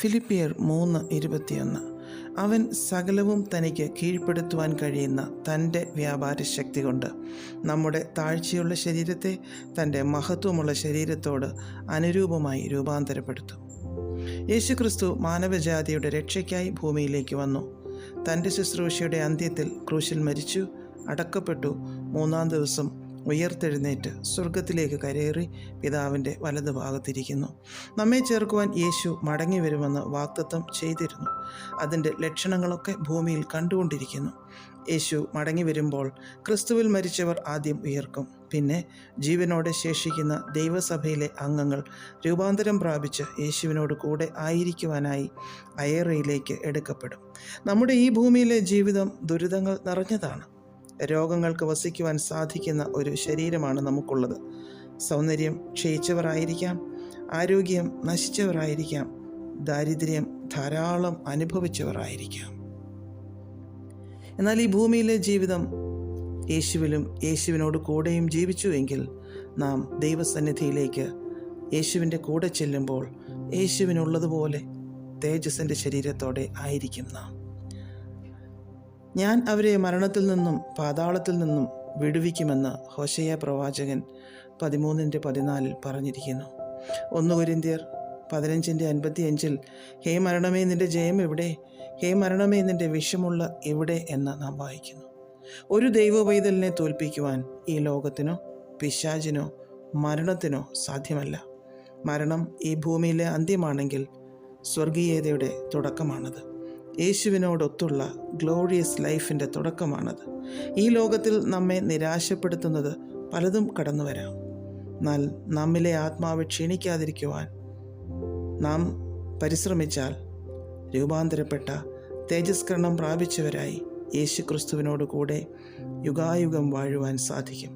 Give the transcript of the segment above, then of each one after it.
ഫിലിപ്പിയർ മൂന്ന് ഇരുപത്തിയൊന്ന്. അവൻ സകലവും തനിക്ക് കീഴ്പ്പെടുത്തുവാൻ കഴിയുന്ന തന്റെ വ്യാപാര ശക്തി കൊണ്ട് നമ്മുടെ താഴ്ചയുള്ള ശരീരത്തെ തന്റെ മഹത്വമുള്ള ശരീരത്തോട് അനുരൂപമായി രൂപാന്തരപ്പെടുത്തും. യേശുക്രിസ്തു മാനവജാതിയുടെ രക്ഷയ്ക്കായി ഭൂമിയിലേക്ക് വന്നു. തന്റെ ശുശ്രൂഷയുടെ അന്ത്യത്തിൽ ക്രൂശിൽ മരിച്ചു അടക്കപ്പെട്ടു മൂന്നാം ദിവസം ഉയർത്തെഴുന്നേറ്റ് സ്വർഗത്തിലേക്ക് കരയേറി പിതാവിന്റെ വലതു ഭാഗത്തിരിക്കുന്നു. നമ്മെ ചേർക്കുവാൻ യേശു മടങ്ങി വരുമെന്ന് വാക്തത്വം ചെയ്തിരുന്നു. അതിന്റെ ലക്ഷണങ്ങളൊക്കെ ഭൂമിയിൽ കണ്ടുകൊണ്ടിരിക്കുന്നു. യേശു മടങ്ങി വരുമ്പോൾ ക്രിസ്തുവിൽ മരിച്ചവർ ആദ്യം ഉയർക്കും. പിന്നെ ജീവനോടെ ശേഷിക്കുന്ന ദൈവസഭയിലെ അംഗങ്ങൾ രൂപാന്തരം പ്രാപിച്ച് യേശുവിനോട് കൂടെ ആയിരിക്കുവാനായി അയറയിലേക്ക് എടുക്കപ്പെടും. നമ്മുടെ ഈ ഭൂമിയിലെ ജീവിതം ദുരിതങ്ങൾ നിറഞ്ഞതാണ്. രോഗങ്ങൾക്ക് വസിക്കുവാൻ സാധിക്കുന്ന ഒരു ശരീരമാണ് നമുക്കുള്ളത്. സൗന്ദര്യം ക്ഷയിച്ചവരായിരിക്കാം ആരോഗ്യം നശിച്ചവരായിരിക്കാം ദാരിദ്ര്യം ധാരാളം അനുഭവിച്ചവരായിരിക്കാം. എന്നാൽ ഈ ഭൂമിയിലെ ജീവിതം യേശുവിലും യേശുവിനോട് കൂടെയും ജീവിച്ചുവെങ്കിൽ നാം ദൈവസന്നിധിയിലേക്ക് യേശുവിന്റെ കൂടെ ചെല്ലുമ്പോൾ യേശുവിനുള്ളതുപോലെ തേജസ്സിന്റെ ശരീരത്തോടെ ആയിരിക്കും നാം. ഞാൻ അവരെ മരണത്തിൽ നിന്നും പാതാളത്തിൽ നിന്നും വിടുവിക്കുമെന്ന് ഹോശയ പ്രവാചകൻ പതിമൂന്നിന്റെ പതിനാലിൽ പറഞ്ഞിരിക്കുന്നു. ഒന്ന് കുരിന്തിയർ പതിനഞ്ചിന്റെ അൻപത്തിയഞ്ചിൽ ഹേ മരണമേ നിന്റെ ജയം എവിടെ? ഹേ മരണമേ നിന്റെ വിഷമുള്ള എവിടെ? എന്ന് നാം വായിക്കുന്നു. ഒരു ദൈവ തോൽപ്പിക്കുവാൻ ഈ ലോകത്തിനോ പിശാചിനോ മരണത്തിനോ സാധ്യമല്ല. മരണം ഈ ഭൂമിയിലെ അന്ത്യമാണെങ്കിൽ സ്വർഗീയതയുടെ തുടക്കമാണത്. യേശുവിനോടൊത്തുള്ള ഗ്ലോറിയസ് ലൈഫിന്റെ തുടക്കമാണത്. ഈ ലോകത്തിൽ നമ്മെ നിരാശപ്പെടുത്തുന്നത് പലതും കടന്നു വരാം എന്നാൽ നമ്മിലെ ആത്മാവ് ക്ഷീണിക്കാതിരിക്കുവാൻ നാം പരിശ്രമിച്ചാൽ രൂപാന്തരപ്പെട്ട തേജസ്കരണം പ്രാപിച്ചവരായി യേശു ക്രിസ്തുവിനോട് കൂടെ യുഗായുഗം വാഴുവാൻ സാധിക്കും.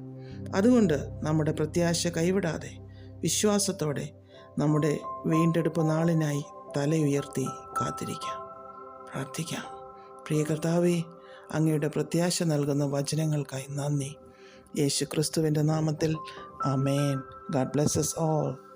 അതുകൊണ്ട് നമ്മുടെ പ്രത്യാശ കൈവിടാതെ വിശ്വാസത്തോടെ നമ്മുടെ വീണ്ടെടുപ്പ് നാളിനായി തലയുയർത്തി കാത്തിരിക്കാം. പ്രാർത്ഥിക്കാം. പ്രിയ കർത്താവെ അങ്ങയുടെ പ്രത്യാശ നൽകുന്ന വചനങ്ങൾക്കായി നന്ദി. യേശു ക്രിസ്തുവിന്റെ നാമത്തിൽ അമേൻ ഗാഡ് ബ്ലെസ്സസ് ഓൾ.